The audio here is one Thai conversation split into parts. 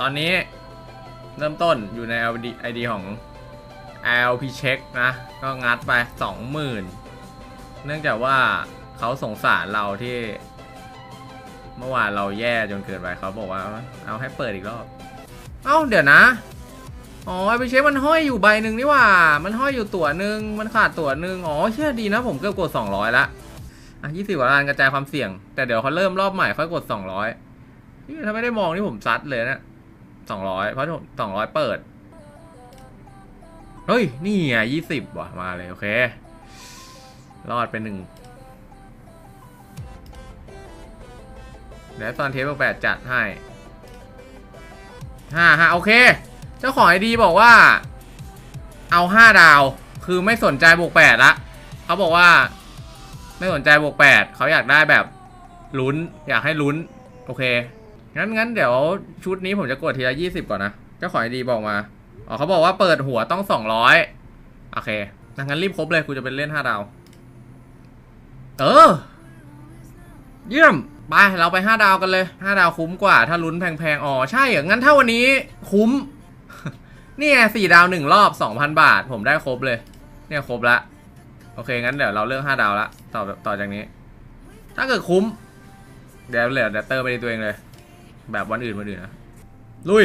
ตอนนี้เริ่มต้นอยู่ใน ID ID ของ LP Check นะ ก็งัดไป 20,000 เนื่องจากว่าเขาสงสารเราที่ เมื่อวานเราแย่จนเกินไปเขาบอกว่าเอาให้เปิดอีกรอบ เอ้า เดี๋ยวนะ อ๋อ LP Check มันห้อยอยู่ใบหนึ่งนี่ว่า มันห้อยอยู่ตั๋วหนึ่งมันขาดตั๋วหนึ่งอ๋อเชื่อดีนะ ผมเกือบกด 200 ละอะ20กว่าล้านกระจายความเสี่ยง แต่เดี๋ยวเขาเริ่มรอบใหม่ค่อยกด 200นี่ถ้าไม่ได้มองนี่ผมซัดเลยนะ สองร้อยเพราะสองร้อยเปิด เฮ้ย นี่ไงยี่สิบว่ะ มาเลย โอเค รอดเป็นหนึ่งเดี๋ยวตอนเทปแปดจัดให้ห้าห้าโอเค เจ้าของไอดีบอกว่า เอาห้าดาว คือไม่สนใจบวกแปดละเขาบอกว่า ไม่สนใจบวกแปดเขาอยากได้แบบลุ้น อยากให้ลุ้น โอเค งั้นงั้นเดี๋ยวชุดนี้ผมจะกดทีละยี่สิบก่อนนะเจ้าของไอดีบอกมา อ๋อเขาบอกว่าเปิดหัวต้องสองร้อยโอเคงั้นรีบครบเลยกูจะเป็นเล่นห้าดาว เออ เยี่ยม ไป เราไปห้าดาวกันเลยห้าดาวคุ้มกว่า ถ้าลุ้นแพงๆ อ๋อ ใช่เหรองั้นถ้าวันนี้คุ้มนี่ไงสี่ดาวหนึ่งรอบสองพันบาท ผมได้ครบเลย เนี่ยครบละ โอเค งั้นเดี๋ยวเราเลือกห้าดาวละ ต่อต่อจากนี้ ถ้าเกิดคุ้ม เดี๋ยวเหลือเดี๋ยวเติมไปในตัวเองเลย แบบวันอื่นวันอื่นนะลุย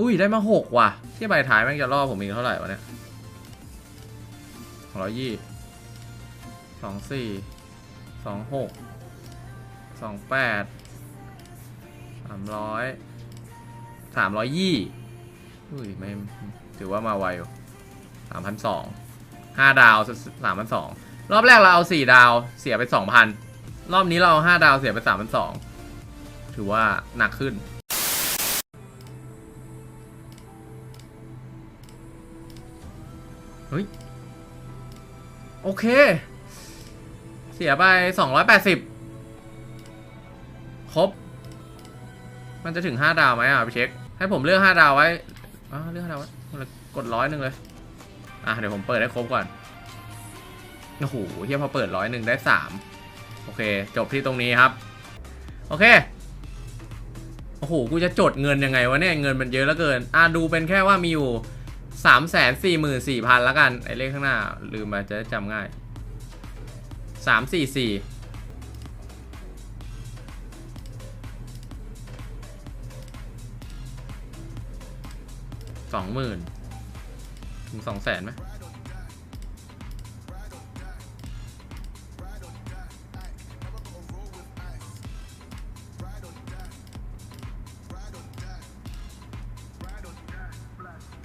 อุ้ยได้มาหกว่ะที่ใบท้ายแม่งจะล่อผมอีกเท่าไหร่วะเนี่ยสองร้อยยี่สองสี่สองหกสองแปดสามร้อยสามร้อยยี่อุ้ยไม่ถือว่ามาไวอยู่สามพันสองห้าดาวสามพันสองรอบแรกเราเอาสี่ดาวเสียไปสองพันรอบนี้เราเอาห้าดาวเสียไปสามพันสอง ถือว่าหนักขึ้น เฮ้ย โอเค เสียไป 280 ครบ มันจะถึง 5 ดาวไหมอะไปเช็ค ให้ผมเลือก 5 ดาวไว้อ้าเลือก5ดาวไว้กดร้อยหนึ่งเลย อะ เดี๋ยวผมเปิดให้ครบก่อน โอ้โหเฮียพอเปิดร้อยหนึ่งได้3โอเค จบที่ตรงนี้ครับ โอเค โอ้โห กูจะจดเงินยังไงวะเนี่ย เงินมันเยอะเหลือเกิน อะดูเป็นแค่ว่ามีอยู่สามแสนสี่หมื่นสี่พันแล้วกัน ไอเลขข้างหน้า ลืมไปจะจำง่ายสามสี่สี่สองหมื่นถึงสองแสนไหม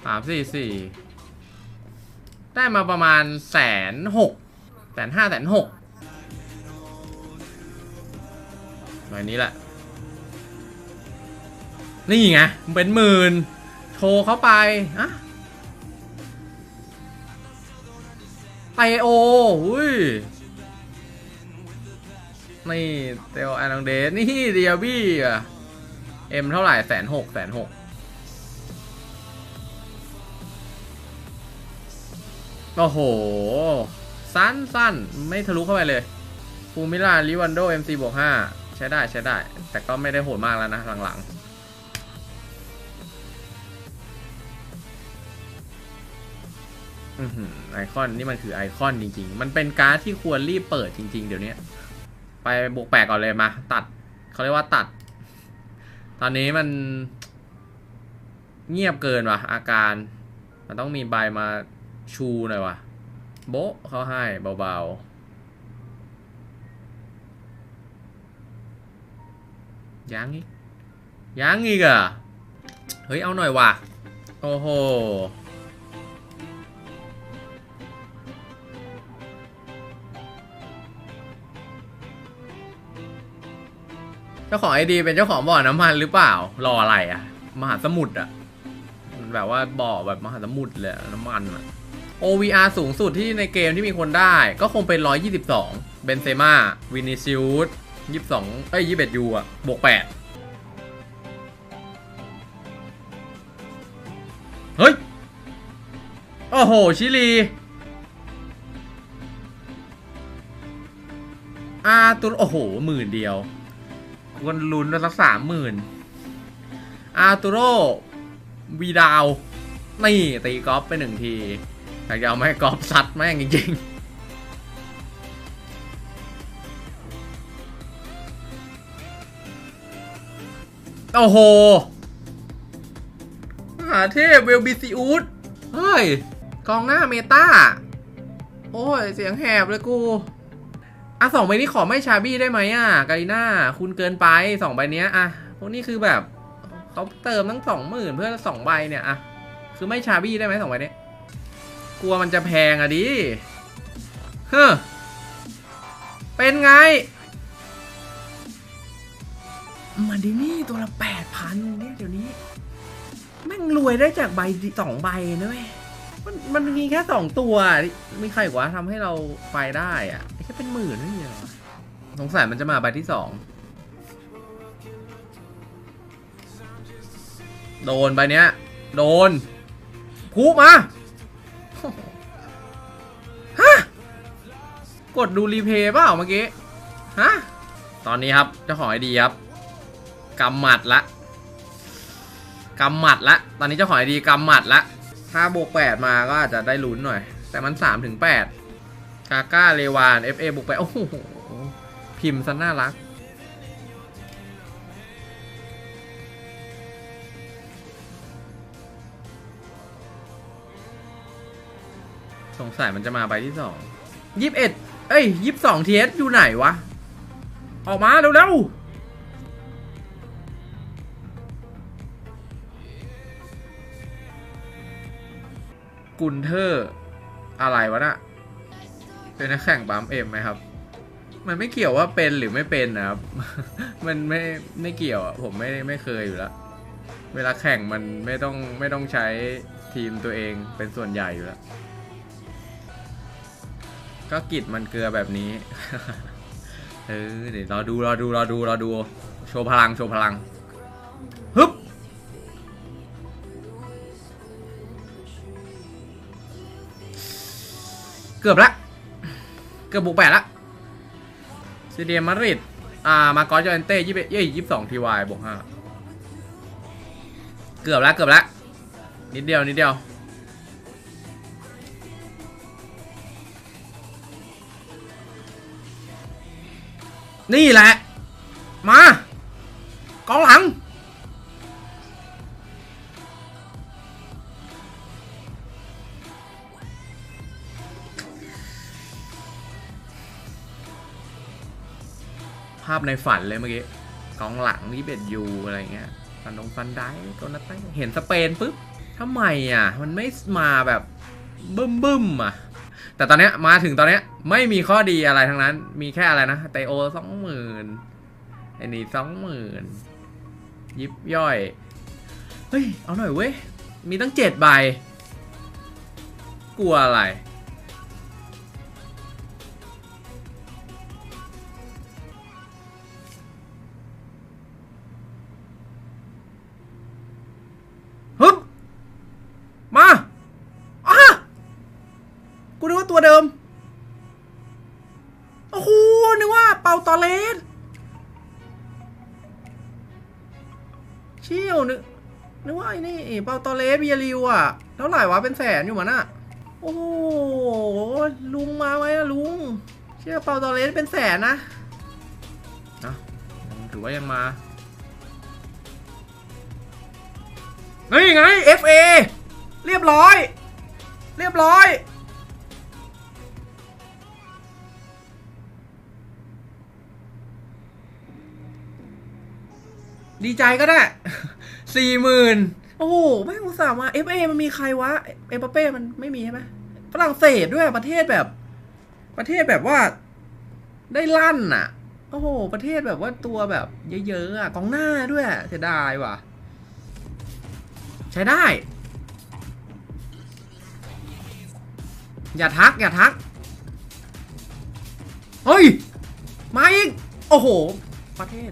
สามสี่สี่ได้มาประมาณแสนหกแสนห้าแสนหกใบนี้แหละ นี่ไงมันเป็นหมื่น โชว์เข้าไปอะไตโออุ้ย นี่เตลแอนองเดสนี่เดียบี้อะเอ็มเท่าไหร่แสนหกแสนหก โอ้โห สั้นสั้นไม่ทะลุเข้าไปเลยฟูมิลาลิวันโด MC บวก5ใช้ได้ใช้ได้ แต่ก็ไม่ได้โหดมากแล้วนะหลังๆไอคอนนี่มันคือไอคอนจริง ๆ มันเป็นการ์ดที่ควรรีบเปิดจริง ๆ เดี๋ยวนี้ ไปบวกแปดก่อนเลยมา ตัด เขาเรียกว่าตัด ตอนนี้มัน เงียบเกินว่ะ อาการ มันต้องมีใบมา ชูหน่อยวะโบะเขาให้เบาๆยังอีกยังอีกอะเฮ้ย เอาหน่อยว่ะ โอ้โหสจ้าของไอดีเป็นเจ้าของบ่อน้ำมันหรือเปล่า รออะไรอะมหาสมุทรอะแบบว่าบ่อแบบมหาสมุทรเลยน้ำมันอะ OVR สูงสุดที่ในเกมที่มีคนได้ก็คงเป็น 122 เบนเซม่า วินิซิอุส22 เอ้ย 21 ยูอะบวก 8 เฮ้ย โอ้โห ชิลี อาตุโอ้โห หมื่นเดียวคนลุ้นแล้วสักสามหมื่นอาตูโรวีดาว นี่ ตีกอล์ฟไปหนึ่งที อยากจะเอามาให้กอล์ฟซัดแม่งจริงๆ โอ้โหมหาเทพเวลบิซิอุสเฮ้ย กองหน้าเมตาโอ้ย เสียงแหบเลยกู อะสองใบนี้ขอไม่ชาบี้ได้ไหมอะกาลิน่า คุณเกินไปสองใบเนี้ยอะ พวกนี้คือแบบเขาเติมตั้งสองหมื่นเพื่อสองใบเนี่ยอะ คือไม่ชาบี้ได้ไหมสองใบนี้ กลัวมันจะแพงอะดิเฮ้อเป็นไง มาดินี่ตัวละแปดพันเนี่ยเดี๋ยวนี้ แม่งรวยได้จากใบสองใบนะเว้ยมันมันมีแค่สองตัวมีใครกว่าทำให้เราไปได้อะแค่เป็นหมื่นไม่มีหรอสงสัยมันจะมาใบที่สองโดนใบเนี้ย โดนพูมา กดดูรีเพย์เปล่าเมื่อกี้ฮะตอนนี้ครับเจ้าของไอดีครับกำหมัดละกำหมัดละ ตอนนี้เจ้าของไอดีกำหมัดละ ถ้าบวกแปดมาก็อาจจะได้ลุ้นหน่อย แต่มันสามถึงแปดกาก้าเลวาน FA บวกไปโอ้โหพิมพ์ซะน่ารัก สงสัยมันจะมาใบที่สองยี่สิบเอ็ด เอ้ยยี่สิบสองเทสอยู่ไหนวะ ออกมาเร็วๆกุนเทอร์อะไรวะน่ะเป็นนักแข่งปั๊มเอ็มไหมครับ มันไม่เกี่ยวว่าเป็นหรือไม่เป็นนะครับ มันไม่ไม่เกี่ยวอะผมไม่ไม่เคยอยู่แล้ว เวลาแข่งมันไม่ต้องไม่ต้องใช้ทีมตัวเองเป็นส่วนใหญ่อยู่แล้ว ก็กิจมันเกลือแบบนี้ เออเดี๋ยวรอดูรอดูรอดูรอดู โชว์พลังโชว์พลังฮึบเกือบละ เกือบบุกแปดละซีเดียมาดริดอ่า มากอสจอเอนเต้ยี่สิบเอ้ยยี่สิบสองทีวายบวกห้าเกือบละเกือบละนิดเดียวนิดเดียว นี่แหละ มากองหลัง ภาพในฝันเลยเมื่อกี้กองหลังที่เป็นยูอะไรเงี้ยฟันดงฟันได้ก็นัดตั้งเห็นสเปนปุ๊บทำไมอะ มันไม่มาแบบบึ้มบึ้มอะ แต่ตอนเนี้ยมาถึงตอนเนี้ยไม่มีข้อดีอะไรทั้งนั้น มีแค่อะไรนะเตโอสองหมื่นไอ้นี่สองหมื่นยิบย่อย เฮ้ย เอาหน่อยเว้ย มีตั้งเจ็ดใบ กลัวอะไร ตัวเดิม โอ้โห นึกว่าเป่าตอเลสเชี่ยวนึกนึกว่าไอ้นี่เป่าตอเลสเบียริวอะเท่าไหร่วะเป็นแสนอยู่มันอะ โอ้โห ลุงมาไหมอะลุง เชี่ยเป่าตอเลสเป็นแสนนะนะถือว่ายังมานี่ไง FA เรียบร้อย เรียบร้อย ดีใจก็ได้สี่หมื่นโอ้โหไม่อุตส่าห์มา FA มันมีใครวะ เอปเป้มันไม่มีใช่ไหมฝรั่งเศสด้วยประเทศแบบ ประเทศแบบว่า ได้ลั่นน่ะ โอ้โห ประเทศแบบว่าตัวแบบเยอะๆอะกองหน้าด้วยเสียดายว่ะ ใช้ได้ อย่าทัก อย่าทัก เฮ้ย มาอีก โอ้โห ประเทศ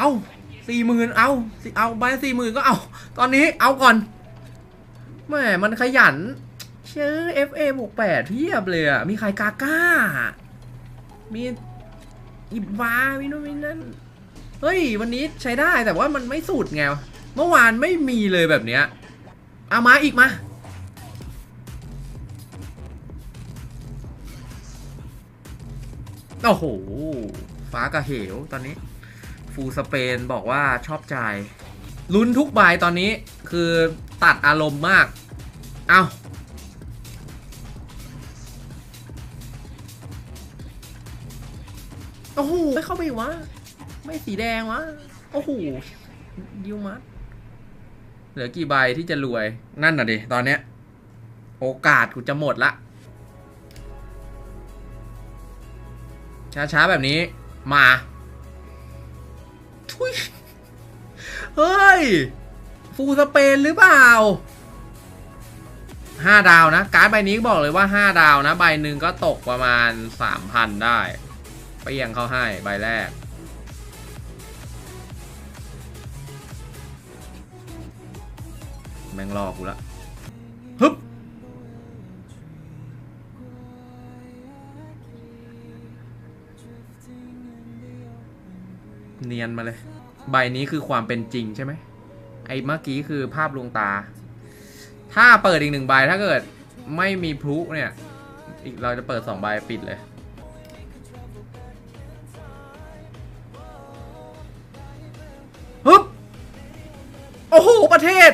เอาสี่หมื่นเอาเอาใบสี่หมื่นก็เอา ตอนนี้เอาก่อนแม่มันขยัน เชื่อ FA บวกแปดเพียบเลยอะ มีใครกาก้า มีอิบวามีโน่นมีนั่น เฮ้ย วันนี้ใช้ได้แต่ว่ามันไม่สุดไง เมื่อวานไม่มีเลยแบบเนี้ย เอามาอีกมา โอ้โห ฟ้ากับเหวตอนนี้ ฟูลสเปนบอกว่าชอบใจายลุ้นทุกใบตอนนี้คือตัดอารมณ์มาก เอาโอ้โหไม่เข้าไปอีกวะ ไม่สีแดงวะ โอ้โหยิวมัดเหลือกี่ใบที่จะรวย นั่นน่ะดิ ตอนเนี้ย โอกาสกูจะหมดละ ช้าๆ แบบนี้มาทุย เฮ้ย ฟูสเปนหรือเปล่าห้าดาวนะ การ์ดใบนี้บอกเลยว่าห้าดาวนะ ใบหนึ่งก็ตกประมาณสามพันได้ไปยังเขาให้ใบแรก แม่งรอกูละ เนียนมาเลย ใบนี้คือความเป็นจริงใช่ไหมไอ้เมื่อกี้คือภาพลวงตา ถ้าเปิดอีกหนึ่งใบถ้าเกิดไม่มีพลุเนี่ย อีกเราจะเปิดสองใบปิดเลย ฮึบ โอ้โห ประเทศ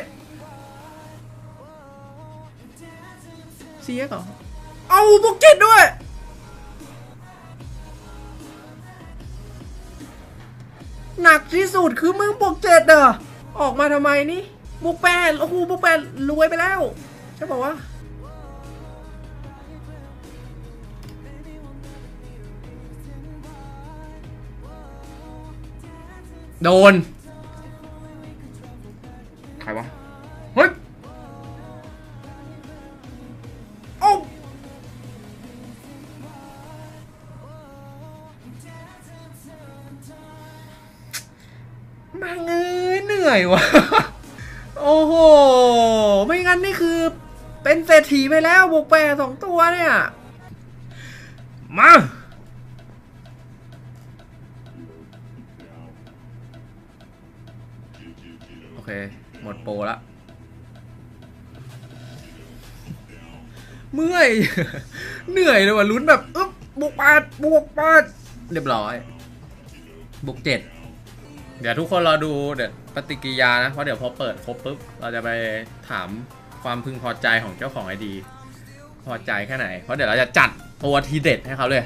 เสียก่อน หนักที่สุดคือมึงบวกเจ็ดเหรอออกมาทำไมนี่บวกแปดโอ้โหบวกแปดรวยไปแล้วใช่ป่าวะโดน มาเงยเหนื่อยวะโอ้โห ไม่งั้นนี่คือเป็นเศรษฐีไปแล้วบวกแปดสองตัวเนี่ย มา โอเค หมดโปรละเมื่อย เหนื่อยเลยว่ะลุ้นแบบ อึ๊บบวกแปดบวกแปดเรียบร้อย บวกเจ็ด เดี๋ยวทุกคนรอดูเดี๋ยวปฏิกิริยานะเพราะเดี๋ยวพอเปิดครบปุ๊บเราจะไปถามความพึงพอใจของเจ้าของไอดี พอใจแค่ไหน เพราะเดี๋ยวเราจะจัดตัวทีเด็ดให้เขาเลย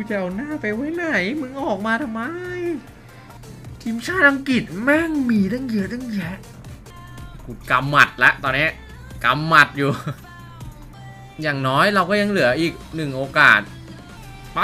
กูจะเอาหน้าไปไว้ไหน มึงออกมาทำไม ทีมชาติอังกฤษแม่งมีตั้งเยอะตั้งแยะ กูกำหมัดแล้วตอนนี้กำหมัดอยู่ อย่างน้อยเราก็ยังเหลืออีกหนึ่งโอกาส ไป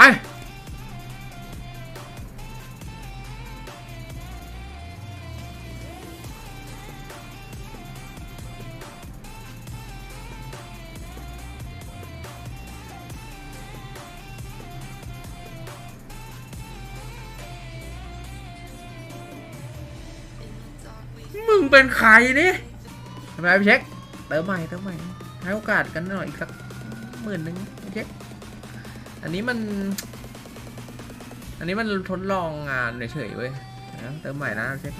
งเป็นใครนี่ทำไมพี่เช็คเติมใหม่เติมใหม่ให้โอกาสกันหน่อยอีกสักหมื่นหนึ่งพี่เช็คอันนี้มัน อันนี้มันทดลองงานเฉยๆเว้ยเติมใหม่นะพี่เช็ค